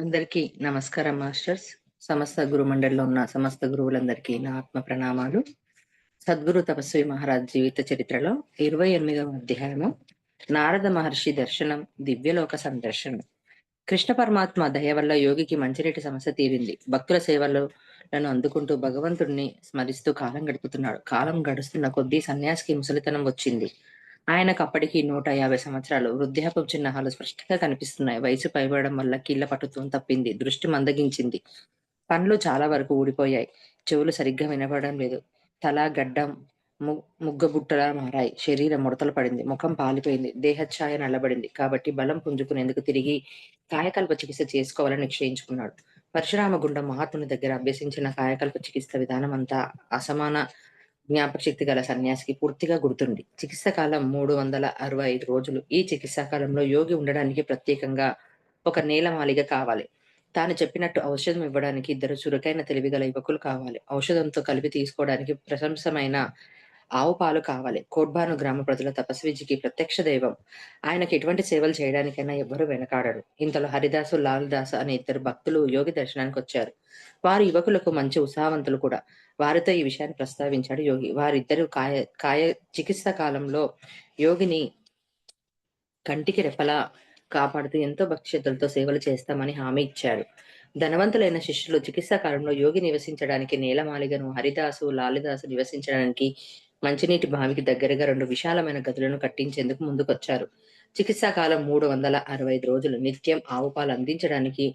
అందరికీ నమస్కారం మాస్టర్స్. సమస్త గురు మండలిలో ఉన్న సమస్త గురువులందరికీ నా ఆత్మ ప్రణామాలు. సద్గురు తపస్వి మహారాజ్ జీవిత చరిత్రలో ఇరవై ఎనిమిదవ అధ్యాయము. నారద మహర్షి దర్శనం దివ్యలోక సందర్శనం. కృష్ణ పరమాత్మ దయ వల్ల యోగికి మంచినీటి సమస్య తీరింది. భక్తుల సేవలను అందుకుంటూ భగవంతుడిని స్మరిస్తూ కాలం గడుపుతున్నాడు. కాలం గడుస్తున్న కొద్దీ సన్యాసికి ముసలితనం వచ్చింది. ఆయనకు అప్పటికి నూట యాభై సంవత్సరాలు. వృద్ధాపం చిహ్నాలు స్పష్టంగా కనిపిస్తున్నాయి. వయసు పైబడడం వల్ల కీళ్ళ పట్టుత్వం తప్పింది. దృష్టి మందగించింది. పండ్లు చాలా వరకు ఊడిపోయాయి. చెవులు సరిగ్గా వినపడడం లేదు. తల గడ్డం ముగ్గబుట్టలా మారాయి. శరీరం ముడతలు పడింది. ముఖం పాలిపోయింది. దేహఛాయ నల్లబడింది. కాబట్టి బలం పుంజుకునేందుకు తిరిగి కాయకల్ప చికిత్స చేసుకోవాలని నిశ్చయించుకున్నాడు. పరశురామ గుండం మహాత్ముని దగ్గర అభ్యసించిన కాయకల్ప చికిత్స విధానం అంతా అసమాన జ్ఞాపక శక్తి గల సన్యాసికి పూర్తిగా గుర్తుంది చికిత్స కాలం మూడు వందల అరవై ఐదు రోజులు. ఈ చికిత్సా కాలంలో యోగి ఉండడానికి ప్రత్యేకంగా ఒక నేలమాలిగ కావాలి. తాను చెప్పినట్టు ఔషధం ఇవ్వడానికి ఇద్దరు చురుకైన తెలివిగల యువకులు కావాలి. ఔషధంతో కలిపి తీసుకోవడానికి ప్రశంసమైన ఆవు పాలు కావాలి. కోడ్బాను గ్రామ ప్రజల తపస్విజికి ప్రత్యక్ష దైవం. ఆయనకి ఎటువంటి సేవలు చేయడానికైనా ఎవ్వరూ వెనకాడరు. ఇంతలో హరిదాసు లాల్ దాస్ అనే ఇద్దరు భక్తులు యోగి దర్శనానికి వచ్చారు. వారు యువకులకు మంచి ఉత్సాహవంతులు కూడా. వారితో ఈ విషయాన్ని ప్రస్తావించాడు యోగి. వారిద్దరూ కాయ కాయ చికిత్స కాలంలో యోగిని కంటికి రెప్పలా కాపాడుతూ ఎంతో భక్ష్యతలతో సేవలు చేస్తామని హామీ ఇచ్చాడు. ధనవంతులైన శిష్యులు చికిత్సా కాలంలో యోగి నివసించడానికి నేలమాలిగను హరిదాసు లాలిదాసు నివసించడానికి మంచినీటి బావికి దగ్గరగా రెండు విశాలమైన గదులను కట్టించేందుకు ముందుకొచ్చారు. చికిత్సా కాలం మూడు వందల అరవై ఐదు రోజులు నిత్యం ఆవు పాలు అందించడానికి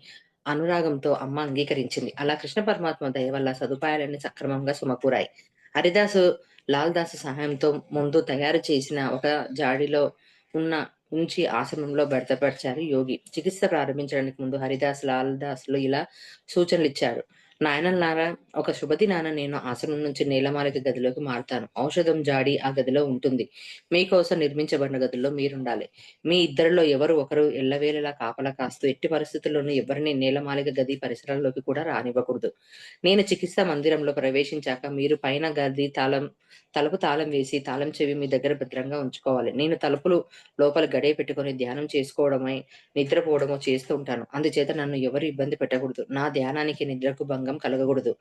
అనురాగంతో అమ్మ అంగీకరించింది. అలా కృష్ణ పరమాత్మ దయ వల్ల సదుపాయాలన్నీ సక్రమంగా సుమకూరాయి. హరిదాసు లాల్ దాసు సహాయంతో ముందు తయారు చేసిన ఒక జాడిలో ఉన్న ఉంచి ఆశ్రమంలో భర్తపరిచారు యోగి. చికిత్స ప్రారంభించడానికి ముందు హరిదాస్ లాల్ దాసులు ఇలా సూచనలు ఇచ్చారు నాయనల్లారా ఒక శుభదినాన నేను ఆశ్రమం నుంచి నీలమాలిత గదిలోకి మారుతాను. ఔషధం జాడి ఆ గదిలో ఉంటుంది. మీకోసం నిర్మించబడిన గదిలో మీరుండాలి. మీ ఇద్దరిలో ఎవరు ఒకరు ఎల్లవేళలా కాపలా కాస్తూ ఎట్టి పరిస్థితుల్లోనూ ఎవరిని నీలమాలిక గది పరిసరాల్లోకి కూడా రానివ్వకూడదు. నేను చికిత్స మందిరంలో ప్రవేశించాక మీరు పైన గది తాళం తలుపు తాళం వేసి తాళం చెవి మీ దగ్గర భద్రంగా ఉంచుకోవాలి. నేను తలుపులు లోపల గడియ పెట్టుకొని ధ్యానం చేసుకోవడమై నిద్రపోవడమో చేస్తూ ఉంటాను. అందుచేత నన్ను ఎవరు ఇబ్బంది పెట్టకూడదు. నా ధ్యానానికి నిద్రకు భంగం భంగం కలగకూడదు.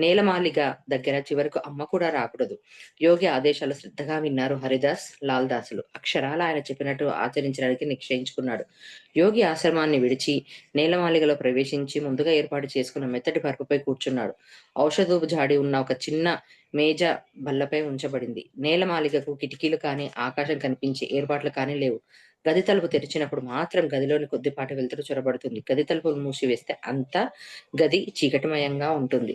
నేలమాలిక దగ్గర చివరకు అమ్మ కూడా రాకూడదు. యోగి ఆదేశాలు శ్రద్ధగా విన్నారు హరిదాస్ లాల్ దాసులు అక్షరాల ఆయన చెప్పినట్టు ఆచరించడానికి నిశ్చయించుకున్నాడు. యోగి ఆశ్రమాన్ని విడిచి నేలమాలిగలో ప్రవేశించి ముందుగా ఏర్పాటు చేసుకున్న మెత్తటి పరుపుపై కూర్చున్నాడు. ఔషధపు జాడి ఉన్న ఒక చిన్న మేజ బల్లపై ఉంచబడింది. నేలమాలికకు కిటికీలు కానీ ఆకాశం కనిపించే ఏర్పాట్లు కానీ లేవు. గది తలుపు తెరిచినప్పుడు మాత్రం గదిలోని కొద్దిపాటి వెలుతురు చొరబడుతుంది. గది తలుపులు మూసివేస్తే అంతా గది చీకటిమయంగా ఉంటుంది.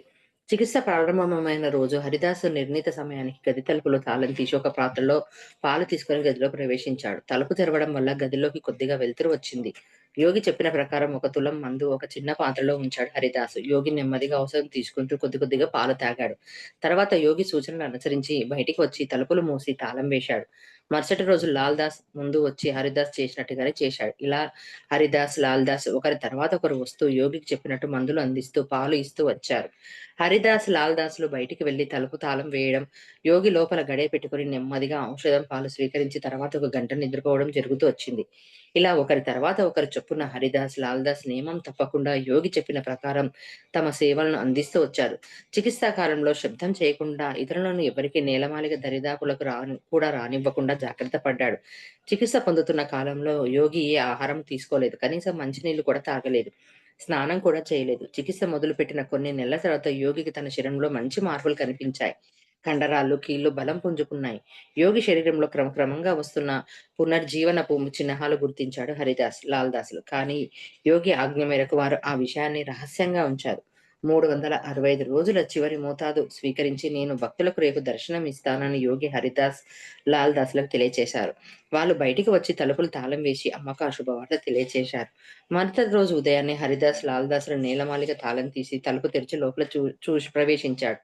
చికిత్స ప్రారంభమైన రోజు హరిదాసు నిర్ణీత సమయానికి గది తలుపులో తాళం తీసి ఒక పాత్రలో పాలు తీసుకొని గదిలో ప్రవేశించాడు. తలుపు తెరవడం వల్ల గదిలోకి కొద్దిగా వెలుతురు వచ్చింది. యోగి చెప్పిన ప్రకారం ఒక తులం మందు ఒక చిన్న పాత్రలో ఉంచాడు హరిదాసు. యోగి నెమ్మదిగా ఔషధం తీసుకుంటూ కొద్ది కొద్దిగా పాలు తాగాడు. తర్వాత యోగి సూచనలు అనుసరించి బయటికి వచ్చి తలుపులు మూసి తాళం వేశాడు. మరుసటి రోజు లాల్ దాస్ ముందు వచ్చి హరిదాస్ చేసినట్టుగానే చేశాడు. ఇలా హరిదాస్ లాల్ దాస్ ఒకరి తర్వాత ఒకరు వస్తూ యోగికి చెప్పినట్టు మందులు అందిస్తూ పాలు ఇస్తూ వచ్చారు. హరిదాస్ లాల్ దాసులు బయటికి వెళ్ళి తలుపు తాళం వేయడం యోగి లోపల గడే పెట్టుకుని నెమ్మదిగా ఔషధం పాలు స్వీకరించి తర్వాత ఒక గంట నిద్రపోవడం జరుగుతూ వచ్చింది. ఇలా ఒకరి తర్వాత ఒకరు చొప్పున హరిదాస్ లాల్ దాస్ నియమం తప్పకుండా యోగి చెప్పిన ప్రకారం తమ సేవలను అందిస్తూ వచ్చారు. చికిత్సా కాలంలో శబ్దం చేయకుండా ఇతరులను ఎవరికి నేలమాలిక దరిదాపులకు రా కూడా రానివ్వకుండా జాగ్రత్త పడ్డాడు. చికిత్స పొందుతున్న కాలంలో యోగి ఏ ఆహారం తీసుకోలేదు. కనీసం మంచినీళ్ళు కూడా తాగలేదు. స్నానం కూడా చేయలేదు. చికిత్స మొదలుపెట్టిన కొన్ని నెలల తర్వాత యోగికి తన శరీరంలో మంచి మార్పులు కనిపించాయి. కండరాలు కీళ్ళు బలం పుంజుకున్నాయి. యోగి శరీరంలో క్రమక్రమంగా వస్తున్న పునర్జీవనపు చిహ్నాలు గుర్తించాడు హరిదాస్ లాల్ దాసులు కానీ యోగి ఆజ్ఞ మేరకు వారు ఆ విషయాన్ని రహస్యంగా ఉంచారు. మూడు వందల అరవై ఐదు రోజుల చివరి మోతాదు స్వీకరించి నేను భక్తులకు రేపు దర్శనం ఇస్తానని యోగి హరిదాస్ లాల్ దాస్లకు తెలియచేశారు. వాళ్ళు బయటికి వచ్చి తలుపులు తాళం వేసి అమ్మకు ఆ శుభవార్త తెలియచేశారు. మరుసటి రోజు ఉదయాన్నే హరిదాస్ లాల్ దాసులు నీలమాలిక తాళం తీసి తలుపు తెరిచి లోపల చూ చూసి ప్రవేశించాడు.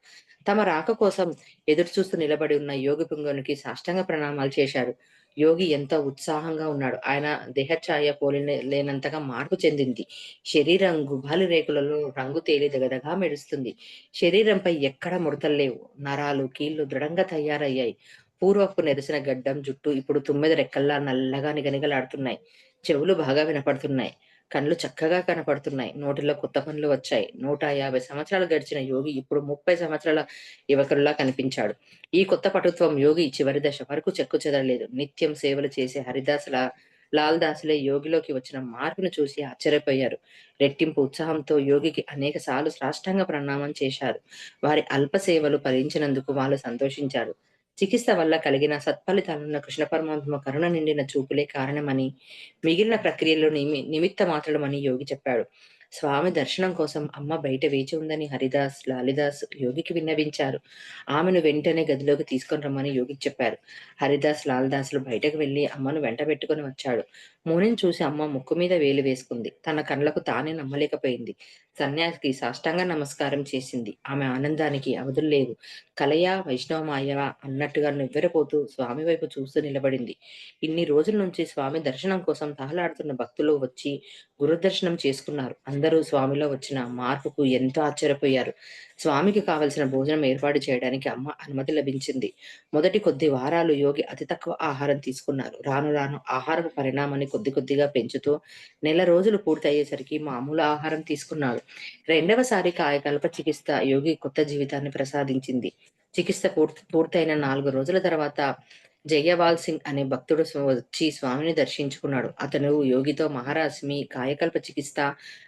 తమ రాక కోసం ఎదురు చూస్తూ నిలబడి ఉన్న యోగి పుంగవునికి సాష్టంగ ప్రణామాలు చేశారు. యోగి ఎంతో ఉత్సాహంగా ఉన్నాడు. ఆయన దేహఛాయ పోలి లేనంతగా మార్పు చెందింది. శరీరం గుబాలి రేకులలో రంగు తేలి దగదగా మెరుస్తుంది. శరీరంపై ఎక్కడ ముడతల్లేవు నరాలు కీళ్ళు దృఢంగా తయారయ్యాయి. పూర్వపు నెరిసిన గడ్డం జుట్టు ఇప్పుడు తొమ్మిది రెక్కల్లా నల్లగా నిగనిగలాడుతున్నాయి. చెవులు బాగా వినపడుతున్నాయి. కళ్ళు చక్కగా కనపడుతున్నాయి. నోటిలో కొత్త పనులు వచ్చాయి. నూట యాభై సంవత్సరాలు గడిచిన యోగి ఇప్పుడు ముప్పై సంవత్సరాల యువకుల్లా కనిపించాడు. ఈ కొత్త పటుత్వం యోగి చివరి దశ వరకు చెక్కు చెదరలేదు. నిత్యం సేవలు చేసే హరిదాసుల లాల్ దాసులే యోగిలోకి వచ్చిన మార్పును చూసి ఆశ్చర్యపోయారు. రెట్టింపు ఉత్సాహంతో యోగికి అనేక సార్లు సాష్టాంగ ప్రణామం చేశారు. వారి అల్ప సేవలు ఫలించినందుకు వాళ్ళు సంతోషించారు. చికిత్స వల్ల కలిగిన సత్ఫలితాలను కృష్ణ పరమాత్మ కరుణ నిండిన చూపులే కారణమని మిగిలిన ప్రక్రియలో నిమి నిమిత్త మాత్రమని యోగి చెప్పాడు. స్వామి దర్శనం కోసం అమ్మ బయట వేచి ఉందని హరిదాస్ లాలిదాస్ యోగికి విన్నవించారు. ఆమెను వెంటనే గదిలోకి తీసుకొని రమ్మని యోగికి చెప్పారు. హరిదాస్ లాలిదాసులు బయటకు వెళ్ళి అమ్మను వెంట పెట్టుకుని వచ్చాడు. మూనిని చూసి అమ్మ ముక్కు మీద వేలు వేసుకుంది. తన కళ్ళకు తానే నమ్మలేకపోయింది. సన్యాసికి సాష్టాంగ నమస్కారం చేసింది. ఆమె ఆనందానికి అవధులు లేవు. కలయ వైష్ణవమాయవ అన్నట్టుగా నివ్వెరపోతూ స్వామి వైపు చూస్తూ నిలబడింది. ఇన్ని రోజుల నుంచి స్వామి దర్శనం కోసం తహలాడుతున్న భక్తులు వచ్చి గురుదర్శనం చేసుకున్నారు. అందరూ స్వామిలో వచ్చిన మార్పుకు ఎంతో ఆశ్చర్యపోయారు. స్వామికి కావలసిన భోజనం ఏర్పాటు చేయడానికి అమ్మ అనుమతి లభించింది. మొదటి కొద్ది వారాలు యోగి అతి తక్కువ ఆహారం తీసుకున్నారు. రాను రాను ఆహారపు పరిణామాన్ని కొద్ది కొద్దిగా పెంచుతూ నెల రోజులు పూర్తి అయ్యేసరికి మామూలు ఆహారం తీసుకున్నాడు. రెండవసారి కాయకల్ప చికిత్స యోగి కొత్త జీవితాన్ని ప్రసాదించింది. చికిత్స పూర్తి పూర్తయిన నాలుగు రోజుల తర్వాత జయ్యవాల్ సింగ్ అనే భక్తుడు వచ్చి స్వామిని దర్శించుకున్నాడు. అతను యోగితో మహారాజ్ మీ కాయకల్ప చికిత్స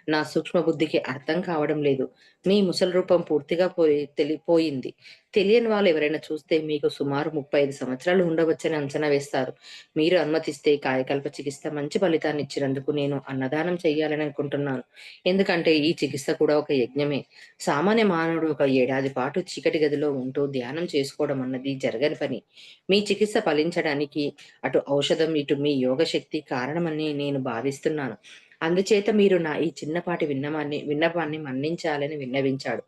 నా సూక్ష్మ బుద్ధికి అర్థం కావడం లేదు. మీ ముసలి రూపం పూర్తిగా పోయి తెలిపోయింది. తెలియని వాళ్ళు ఎవరైనా చూస్తే మీకు సుమారు ముప్పై ఐదు సంవత్సరాలు ఉండవచ్చని అంచనా వేస్తారు. మీరు అనుమతిస్తే కాయకల్ప చికిత్స మంచి ఫలితాన్ని ఇచ్చినందుకు నేను అన్నదానం చేయాలని అనుకుంటున్నాను. ఎందుకంటే ఈ చికిత్స కూడా ఒక యజ్ఞమే. సామాన్య మానవుడు ఒక ఏడాది పాటు చీకటి గదిలో ఉంటూ ధ్యానం చేసుకోవడం అన్నది జరగని పని. మీ చికిత్స ఫలించడానికి అటు ఔషధం ఇటు మీ యోగ శక్తి కారణమని నేను భావిస్తున్నాను. అందుచేత మీరు నా ఈ చిన్నపాటి విన్నమాన్ని విన్నపాన్ని మన్నించాలని విన్నవించాడు.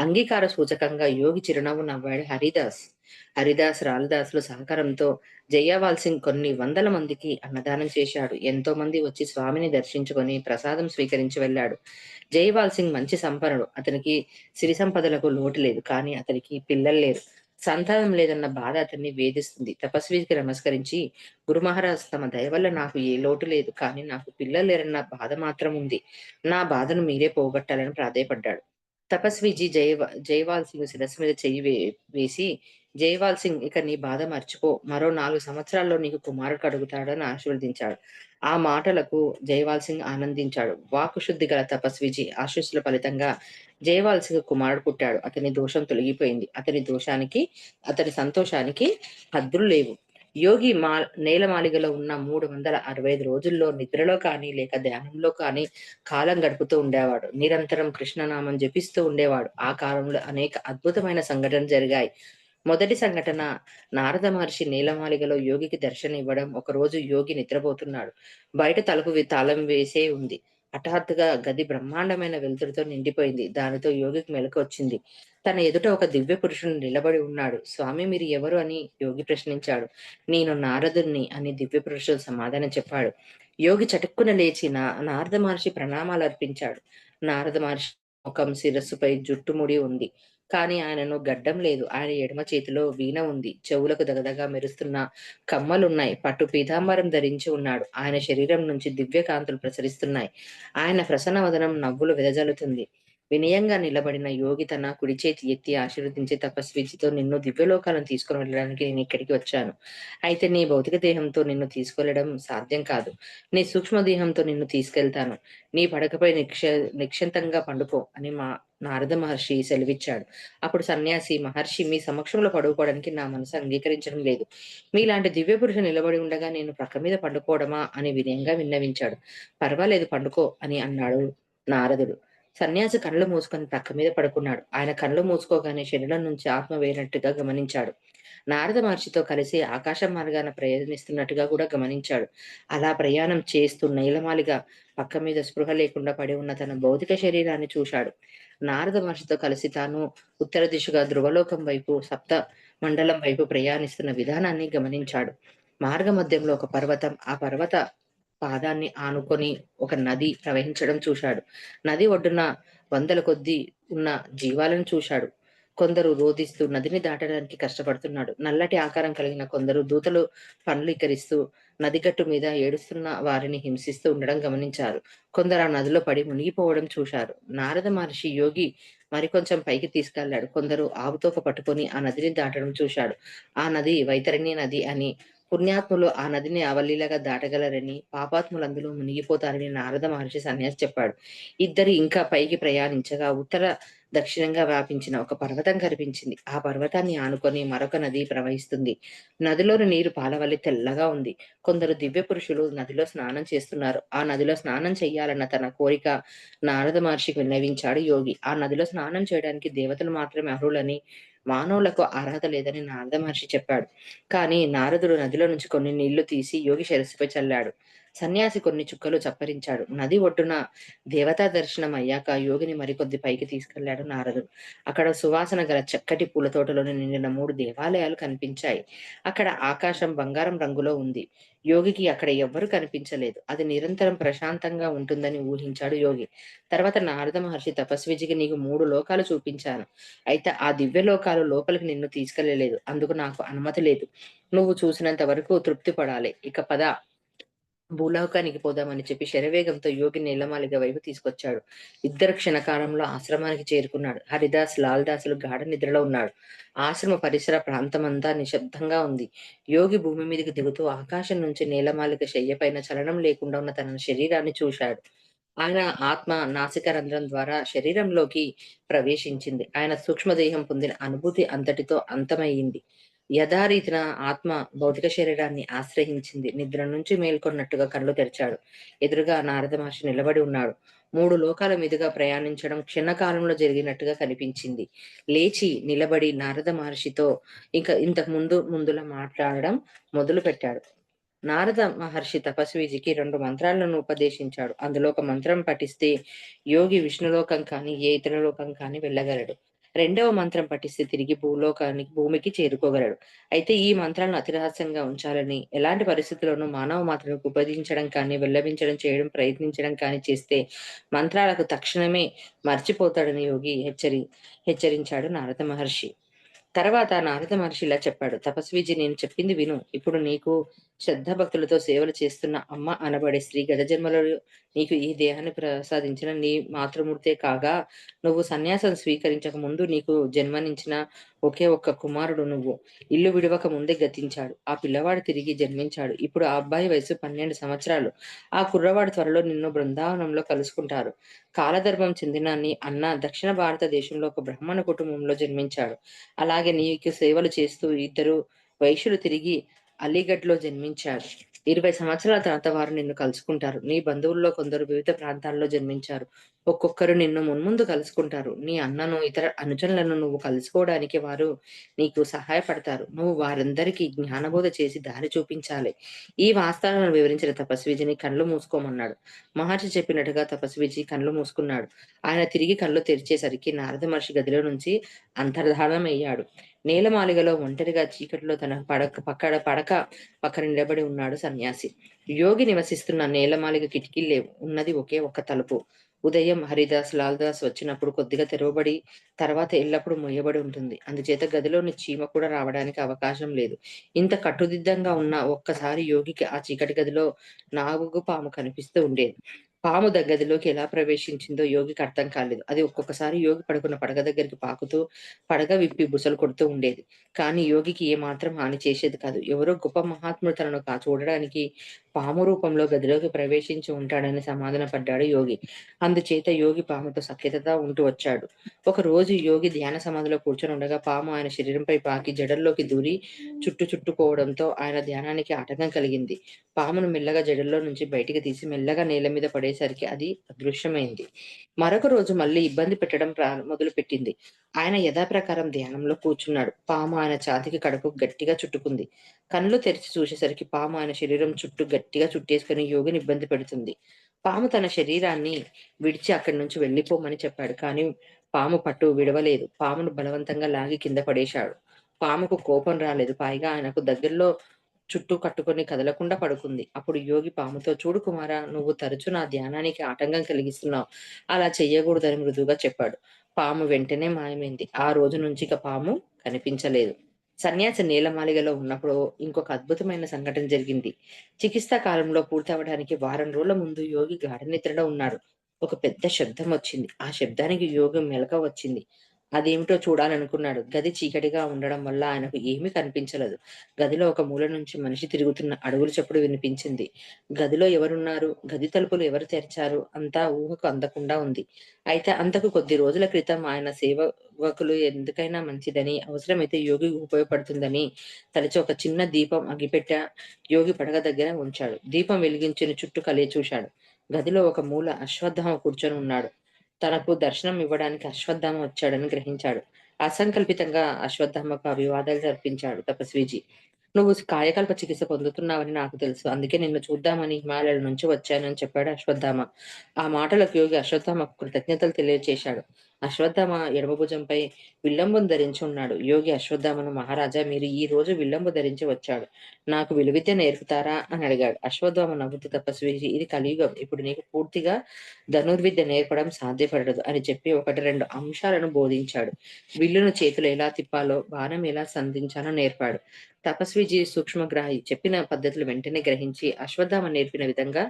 అంగీకార సూచకంగా యోగి చిరునవ్వు నవ్వాడు హరిదాస్. హరిదాస్ రాలదాసుల సహకారంతో జయ్యావాల్ సింగ్ కొన్ని వందల మందికి అన్నదానం చేశాడు. ఎంతో మంది వచ్చి స్వామిని దర్శించుకొని ప్రసాదం స్వీకరించి వెళ్ళాడు. జైవాల్ సింగ్ మంచి సంపన్నుడు. అతనికి సిరి సంపదలకు లోటు లేదు. కానీ అతనికి పిల్లలు లేరు. సంతానం లేదన్న బాధ అతన్ని వేధిస్తుంది. తపస్వికి నమస్కరించి గురు మహారాజ్ తమ దయ వల్ల నాకు ఏ లోటు లేదు కానీ నాకు పిల్లలు లేరన్న బాధ మాత్రం ఉంది. నా బాధను మీరే పోగొట్టాలని ప్రాధాయపడ్డాడు. తపస్విజీ జై జైవాల్ సింగ్ శిరస్సు మీద చెయ్యి వే- వేసి జైవాల్ సింగ్ ఇక నీ బాధ మర్చిపో. మరో నాలుగు సంవత్సరాల్లో నీకు కుమారుడు కడుగుతాడని ఆశీర్వదించాడు. ఆ మాటలకు జైవాల్ సింగ్ ఆనందించాడు. వాకుశుద్ధి గల తపస్విజీ ఆశీస్సుల ఫలితంగా జైవాల్ సింగ్ కుమారుడు పుట్టాడు. అతని దోషం తొలగిపోయింది. అతని దోషానికి అతని సంతోషానికి హద్దులు లేవు. యోగి మా నేలమాలిగలో ఉన్న మూడు వందల అరవై ఐదు రోజుల్లో నిద్రలో కానీ లేక ధ్యానంలో కానీ కాలం గడుపుతూ ఉండేవాడు. నిరంతరం కృష్ణనామం జపిస్తూ ఉండేవాడు. ఆ కాలంలో అనేక అద్భుతమైన సంఘటనలు జరిగాయి. మొదటి సంఘటన నారద మహర్షి నీలమాలిగలో యోగికి దర్శనం ఇవ్వడం ఒకరోజు యోగి నిద్రపోతున్నాడు. బయట తలుపు తాళం వేసే ఉంది. హఠాత్తుగా గది బ్రహ్మాండమైన వెలుతురుతో నిండిపోయింది. దానితో యోగికి మెలకు వచ్చింది. తన ఎదుట ఒక దివ్య పురుషుడు నిలబడి ఉన్నాడు. స్వామి మీరు ఎవరు? అని యోగి ప్రశ్నించాడు. నేను నారదుణ్ణి అని దివ్య పురుషుడు సమాధానం చెప్పాడు. యోగి చటుక్కున లేచి నా నారద మహర్షి ప్రణామాలు అర్పించాడు. నారద మహర్షి ముఖం శిరస్సుపై జుట్టుముడి ఉంది. కానీ ఆయనను గడ్డం లేదు. ఆయన ఎడమ చేతిలో వీణ ఉంది. చెవులకు దగదగా మెరుస్తున్న కమ్మలున్నాయి. పట్టు పీతాంబరం ధరించి ఉన్నాడు. ఆయన శరీరం నుంచి దివ్యకాంతులు ప్రసరిస్తున్నాయి. ఆయన ప్రసన్న వదనం నవ్వులు వెదజల్లుతుంది. వినయంగా నిలబడిన యోగి తన కుడి చేతి ఎత్తి ఆశీర్వదించి తపస్విజితో నిన్ను దివ్యలోకాలను తీసుకుని వెళ్ళడానికి నేను ఇక్కడికి వచ్చాను. అయితే నీ భౌతిక దేహంతో నిన్ను తీసుకెళ్ళడం సాధ్యం కాదు. నీ సూక్ష్మ దేహంతో నిన్ను తీసుకెళ్తాను. నీ పడకపై నిక్ష నిక్షంతంగా పండుకో అని మా నారద మహర్షి సెలవిచ్చాడు. అప్పుడు సన్యాసి మహర్షి మీ సమక్షంలో పడుకోవడానికి నా మనసు అంగీకరించడం లేదు. మీలాంటి దివ్య పురుషుడు నిలబడి ఉండగా నేను ప్రక్క మీద పండుకోవడమా? అని వినయంగా విన్నవించాడు. పర్వాలేదు పండుకో అని అన్నాడు నారదుడు. సన్యాసి కళ్ళు మూసుకొని పక్క మీద పడుకున్నాడు. ఆయన కళ్ళు మూసుకోగానే శరీరం నుంచి ఆత్మ వేరినట్టుగా గమనించాడు. నారద మహర్షితో కలిసి ఆకాశ మార్గాన ప్రయాణిస్తున్నట్టుగా కూడా గమనించాడు. అలా ప్రయాణం చేస్తూ నైలమాలిగా పక్క మీద స్పృహ లేకుండా పడి ఉన్న తన భౌతిక శరీరాన్ని చూశాడు. నారద మహర్షితో కలిసి తాను ఉత్తర దిశగా ధ్రువలోకం వైపు సప్త మండలం వైపు ప్రయాణిస్తున్న విధానాన్ని గమనించాడు. మార్గ మధ్యంలో ఒక పర్వతం ఆ పర్వత పాదాన్ని ఆనుకొని ఒక నది ప్రవహించడం చూశాడు. నది ఒడ్డున వందల కొద్దీ ఉన్న జీవాలను చూశాడు. కొందరు రోధిస్తూ నదిని దాటడానికి కష్టపడుతున్నాడు. నల్లటి ఆకారం కలిగిన కొందరు దూతలు పనులీకరిస్తూ నదిగట్టు మీద ఏడుస్తున్న వారిని హింసిస్తూ ఉండడం గమనించారు. కొందరు ఆ నదిలో పడి మునిగిపోవడం చూశారు. నారద మహర్షి యోగి మరికొంచెం పైకి తీసుకెళ్ళాడు. కొందరు ఆవుతోక పట్టుకొని ఆ నదిని దాటడం చూశాడు. ఆ నది వైతరణి నది అని పుణ్యాత్ములు ఆ నదిని అవలీలగా దాటగలరని పాపాత్ములు అందులో మునిగిపోతారని నారద మహర్షి సన్యాసి చెప్పాడు. ఇద్దరు ఇంకా పైకి ప్రయాణించగా ఉత్తర దక్షిణంగా వ్యాపించిన ఒక పర్వతం కనిపించింది. ఆ పర్వతాన్ని ఆనుకొని మరొక నది ప్రవహిస్తుంది. నదిలోని నీరు పాలవల్లి తెల్లగా ఉంది. కొందరు దివ్య పురుషులు నదిలో స్నానం చేస్తున్నారు. ఆ నదిలో స్నానం చేయాలన్న తన కోరిక నారద మహర్షికి విన్నవించాడు యోగి. ఆ నదిలో స్నానం చేయడానికి దేవతలు మాత్రమే అర్హులని మానవులకు అర్హత లేదని నారద మహర్షి చెప్పాడు. కానీ నారదుడు నదిలో నుంచి కొన్ని నీళ్ళు తీసి యోగి శిరస్సుపై చల్లాడు. సన్యాసి కొన్ని చుక్కలు చప్పరించాడు. నది ఒడ్డున దేవతా దర్శనం అయ్యాక యోగిని మరికొద్ది పైకి తీసుకెళ్ళాడు నారదుడు. అక్కడ సువాసన గల చక్కటి పూల తోటలోని నిండిన మూడు దేవాలయాలు కనిపించాయి. అక్కడ ఆకాశం బంగారం రంగులో ఉంది. యోగికి అక్కడ ఎవ్వరూ కనిపించలేదు. అది నిరంతరం ప్రశాంతంగా ఉంటుందని ఊహించాడు యోగి. తర్వాత నారద మహర్షి తపస్విజికి నీకు మూడు లోకాలు చూపించాను. అయితే ఆ దివ్య లోకాలు లోపలికి నిన్ను తీసుకెళ్ళలేదు. అందుకు నాకు అనుమతి లేదు. నువ్వు చూసినంత వరకు తృప్తి పడాలి. ఇక పద. భూలోకానికి పోదామని చెప్పి శరవేగంతో యోగి నీలమాలిగా వైపు తీసుకొచ్చాడు. ఇద్దరు క్షణకాలంలో ఆశ్రమానికి చేరుకున్నాడు. హరిదాస్ లాల్ దాసులు గాఢ నిద్రలో ఉన్నాడు. ఆశ్రమ పరిసర ప్రాంతమంతా నిశ్శబ్దంగా ఉంది. యోగి భూమి మీదకి దిగుతూ ఆకాశం నుంచి నీలమాలిక శయ్యపైన చలనం లేకుండా ఉన్న తన శరీరాన్ని చూశాడు. ఆయన ఆత్మ నాసిక రంధ్రం ద్వారా శరీరంలోకి ప్రవేశించింది. ఆయన సూక్ష్మదేహం పొందిన అనుభూతి అంతటితో అంతమయ్యింది. యథారీతిన ఆత్మ భౌతిక శరీరాన్ని ఆశ్రయించింది. నిద్ర నుంచి మేల్కొన్నట్టుగా కళ్ళు తెరిచాడు. ఎదురుగా నారద మహర్షి నిలబడి ఉన్నాడు. మూడు లోకాల మీదుగా ప్రయాణించడం క్షణకాలంలో జరిగినట్టుగా కనిపించింది. లేచి నిలబడి నారద మహర్షితో ఇంకా ఇంతకు ముందు ముందులా మాట్లాడడం మొదలు పెట్టాడు. నారద మహర్షి తపస్విజికి రెండు మంత్రాలను ఉపదేశించాడు. అందులో ఒక మంత్రం పఠిస్తే యోగి విష్ణులోకం కానీ ఏ ఇతర లోకం కానీ వెళ్ళగలడు. రెండవ మంత్రం పఠిస్తే తిరిగి భూలోకానికి భూమికి చేరుకోగలడు. అయితే ఈ మంత్రాలను అతి రహస్యంగా ఉంచాలని ఎలాంటి పరిస్థితుల్లోనూ మానవ మాత్రలకు ఉపదించడం కానీ వెల్లభించడం చేయడం ప్రయత్నించడం కానీ చేస్తే మంత్రాలకు తక్షణమే మర్చిపోతాడని యోగి హెచ్చరి హెచ్చరించాడు నారద మహర్షి. తర్వాత నారద మహర్షి ఇలా చెప్పాడు తపస్విజి నేను చెప్పింది విను. ఇప్పుడు నీకు శ్రద్ధ భక్తులతో సేవలు చేస్తున్న అమ్మ అనబడే స్త్రీ గత జన్మలో నీకు ఈ దేహాన్ని ప్రసాదించిన నీ మాతృమూర్తే కాగా నువ్వు సన్యాసం స్వీకరించక ముందు నీకు జన్మనించిన ఒకే ఒక్క కుమారుడు నువ్వు. ఇల్లు విడవక ముందే గతించాడు. ఆ పిల్లవాడు తిరిగి జన్మించాడు. ఇప్పుడు ఆ అబ్బాయి వయసు పన్నెండు సంవత్సరాలు. ఆ కుర్రవాడు త్వరలో నిన్ను బృందావనంలో కలుసుకుంటారు కాలధర్మం చెందిన నీ అన్న దక్షిణ భారతదేశంలో ఒక బ్రాహ్మణ కుటుంబంలో జన్మించాడు. అలాగే నీకు సేవలు చేస్తూ ఇద్దరు వైశ్యులు తిరిగి అలీగఢ్లో జన్మించారు. ఇరవై సంవత్సరాల తర్వాత వారు నిన్ను కలుసుకుంటారు. నీ బంధువుల్లో కొందరు వివిధ ప్రాంతాల్లో జన్మించారు. ఒక్కొక్కరు నిన్ను మున్ముందు కలుసుకుంటారు. నీ అన్నను ఇతర అనుచరులను నువ్వు కలుసుకోవడానికి వారు నీకు సహాయపడతారు. నువ్వు వారందరికీ జ్ఞానబోధ చేసి దారి చూపించాలి. ఈ వాస్తవాలను వివరించిన తపస్విజిని కళ్ళు మూసుకోమన్నాడు. మహర్షి చెప్పినట్టుగా తపస్విజి కళ్ళు మూసుకున్నాడు. ఆయన తిరిగి కళ్ళు తెరిచేసరికి నారద మహర్షి గదిలో నుంచి అంతర్ధానం అయ్యాడు నేలమాలిగలో ఒంటరిగా చీకటిలో తన పడక పక్కడ పడక పక్కన నిలబడి ఉన్నాడు సన్యాసి. యోగి నివసిస్తున్న నేలమాలిగ కిటికీ లేవు ఉన్నది ఒకే ఒక్క తలుపు. ఉదయం హరిదాస్ లాల్దాస్ వచ్చినప్పుడు కొద్దిగా తెరవబడి తర్వాత ఎల్లప్పుడూ మొయ్యబడి ఉంటుంది. అందుచేత గదిలోని చీమ కూడా రావడానికి అవకాశం లేదు. ఇంత కట్టుదిద్దంగా ఉన్న ఒక్కసారి యోగికి ఆ చీకటి గదిలో నాగుగు పాము కనిపిస్తూ ఉండేది. పాము ద గదిలోకి ఎలా ప్రవేశించిందో యోగికి అర్థం కాలేదు. అది ఒక్కొక్కసారి యోగి పడుకున్న పడగ దగ్గరికి పాకుతూ పడగ విప్పి బుసలు కొడుతూ ఉండేది. కానీ యోగికి ఏ మాత్రం హాని చేసేది కాదు. ఎవరో గొప్ప మహాత్ముడు తనను కా చూడడానికి పాము రూపంలో గదిలోకి ప్రవేశించి ఉంటాడని సమాధాన పడ్డాడు యోగి. అందుచేత యోగి పాముతో సఖ్యతగా ఉంటూ వచ్చాడు. ఒక రోజు యోగి ధ్యాన సమాధిలో కూర్చొని ఉండగా పాము ఆయన శరీరంపై పాకి జడల్లోకి దూరి చుట్టు చుట్టుకోవడంతో ఆయన ధ్యానానికి ఆటంకం కలిగింది. పామును మెల్లగా జడల్లో నుంచి బయటికి తీసి మెల్లగా నేల మీద పడేసరికి అది అదృశ్యమైంది. మరొక రోజు మళ్ళీ ఇబ్బంది పెట్టడం మొదలు పెట్టింది ఆయన యథాప్రకారం ధ్యానంలో కూర్చున్నాడు. పాము ఆయన ఛాతికి కడుపు గట్టిగా చుట్టుకుంది. కళ్ళు తెరిచి చూసేసరికి పాము ఆయన శరీరం చుట్టూ గట్టిగా చుట్టేసుకుని యోగిని ఇబ్బంది పెడుతుంది. పాము తన శరీరాన్ని విడిచి అక్కడి నుంచి వెళ్ళిపోమని చెప్పాడు. కానీ పాము పట్టు విడవలేదు. పామును బలవంతంగా లాగి కింద పడేశాడు. పాముకు కోపం రాలేదు. పైగా ఆయనకు దగ్గరలో చుట్టూ కట్టుకొని కదలకుండా పడుకుంది. అప్పుడు యోగి పాముతో చూడు కుమారా నువ్వు తరచు నా ధ్యానానికి ఆటంకం కలిగిస్తున్నావు. అలా చెయ్యకూడదని మృదువుగా చెప్పాడు. పాము వెంటనే మాయమైంది. ఆ రోజు నుంచి ఇక పాము కనిపించలేదు. సన్యాసి నీలమాలిగలో ఉన్నప్పుడు ఇంకొక అద్భుతమైన సంఘటన జరిగింది. చికిత్సా కాలంలో పూర్తవడానికి వారం రోజుల ముందు యోగి గాఢ నిద్రలో ఉన్నాడు. ఒక పెద్ద శబ్దం వచ్చింది. ఆ శబ్దానికి యోగి మెలక వచ్చింది. అదేమిటో చూడాలనుకున్నాడు. గది చీకటిగా ఉండడం వల్ల ఆయనకు ఏమీ కనిపించలేదు. గదిలో ఒక మూల నుంచి మనిషి తిరుగుతున్న అడుగుల చప్పుడు వినిపించింది. గదిలో ఎవరున్నారు? గది తలుపులు ఎవరు తెరిచారు? అంతా ఊహకు అందకుండా ఉంది. అయితే అంతకు కొద్ది రోజుల క్రితం ఆయన సేవకులు ఎందుకైనా మంచిదని అవసరమైతే యోగి ఉపయోగపడుతుందని తలచి ఒక చిన్న దీపం అగిపెట్ట యోగి పడగ దగ్గర ఉంచాడు. దీపం వెలిగించిన చుట్టూ కలియ చూశాడు. గదిలో ఒక మూల అశ్వత్థామ కూర్చొని ఉన్నాడు. తనకు దర్శనం ఇవ్వడానికి అశ్వత్థామ వచ్చాడని గ్రహించాడు. అసంకల్పితంగా అశ్వత్థామకు అభివాదాలు జరిపించాడు తపస్విజీ. నువ్వు కాయకల్ప చికిత్స పొందుతున్నావని నాకు తెలుసు. అందుకే నిన్ను చూద్దామని హిమాలయాల నుంచి వచ్చానని చెప్పాడు అశ్వత్థామ. ఆ మాటలకు యోగి అశ్వత్థామకు కృతజ్ఞతలు తెలియజేశాడు అశ్వత్థామ ఎడమభుజంపై విల్లంబం ధరించి ఉన్నాడు. యోగి అశ్వత్థామను మహారాజా మీరు ఈ రోజు విల్లంబు ధరించి వచ్చాడు నాకు విలువిద్య నేర్పుతారా? అని అడిగాడు. అశ్వత్థామ నవ్వుతూ తపస్వి ఇది కలియుగం. ఇప్పుడు నీకు పూర్తిగా ధనుర్విద్య నేర్పడం సాధ్యపడదు అని చెప్పి ఒకటి రెండు అంశాలను బోధించాడు. విల్లును చేతులు ఎలా తిప్పాలో బాణం ఎలా సంధించాలో నేర్పాడు. తపస్విజీ సూక్ష్మగ్రాహి చెప్పిన పద్ధతులు వెంటనే గ్రహించి అశ్వత్థామ నేర్పిన విధంగా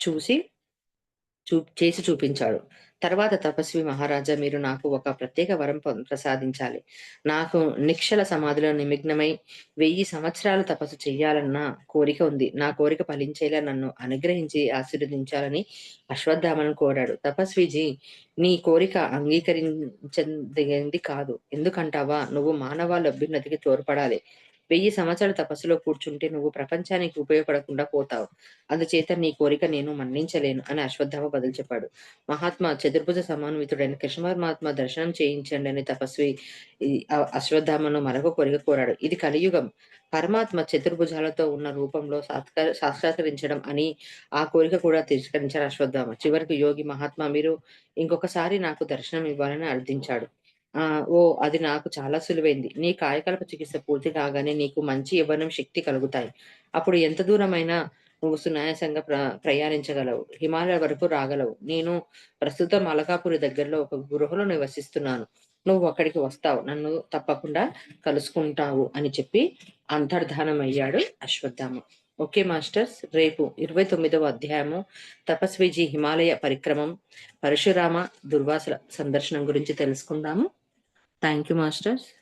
చూసి చూ చేసి చూపించాడు. తర్వాత తపస్వి మహారాజా మీరు నాకు ఒక ప్రత్యేక వరం ప్రసాదించాలి. నాకు నిక్షల సమాధిలో నిమగ్నమై వెయ్యి సంవత్సరాలు తపస్సు చెయ్యాలన్న కోరిక ఉంది. నా కోరిక ఫలించేలా నన్ను అనుగ్రహించి ఆశీర్వదించాలని అశ్వత్థామను కోరాడు. తపస్విజీ నీ కోరిక అంగీకరించదగింది కాదు. ఎందుకంటావా? నువ్వు మానవ అభ్యున్నతికి తోడ్పడాలి. వెయ్యి సంవత్సరాల తపస్సులో కూర్చుంటే నువ్వు ప్రపంచానికి ఉపయోగపడకుండా పోతావు. అందుచేత నీ కోరిక నేను మన్నించలేను అని అశ్వత్థామ బదులు చెప్పాడు. మహాత్మా చతుర్భుజ సమాన్వితుడైన కృష్ణ పరమాత్మ దర్శనం చేయించండి అని తపస్వి అశ్వత్థామను మరొక కోరిక కోరాడు. ఇది కలియుగం. పరమాత్మ చతుర్భుజాలతో ఉన్న రూపంలో సాక్షాత్కరించడం అని ఆ కోరిక కూడా తిరస్కరించారు అశ్వత్థామ. చివరికి యోగి మహాత్మా మీరు ఇంకొకసారి నాకు దర్శనం ఇవ్వాలని అర్థించాడు. ఆ ఓ అది నాకు చాలా సులువైంది. నీ కాయకల్ప చికిత్స పూర్తి కాగానే నీకు మంచి యవ్వనం శక్తి కలుగుతాయి. అప్పుడు ఎంత దూరమైనా నువ్వు సునాయాసంగా ప్ర ప్రయాణించగలవు. హిమాలయ వరకు రాగలవు. నేను ప్రస్తుతం అలకాపురి దగ్గరలో ఒక గృహలో నివసిస్తున్నాను. నువ్వు అక్కడికి వస్తావు. నన్ను తప్పకుండా కలుసుకుంటావు అని చెప్పి అంతర్ధానం అయ్యాడు అశ్వత్థామ. Okay masters. రేపు ఇరవై తొమ్మిదవ అధ్యాయము. తపస్విజీ హిమాలయ పరిక్రమం పరశురామ దుర్వాసుల సందర్శనం గురించి తెలుసుకుందాము. Thank you, Masters.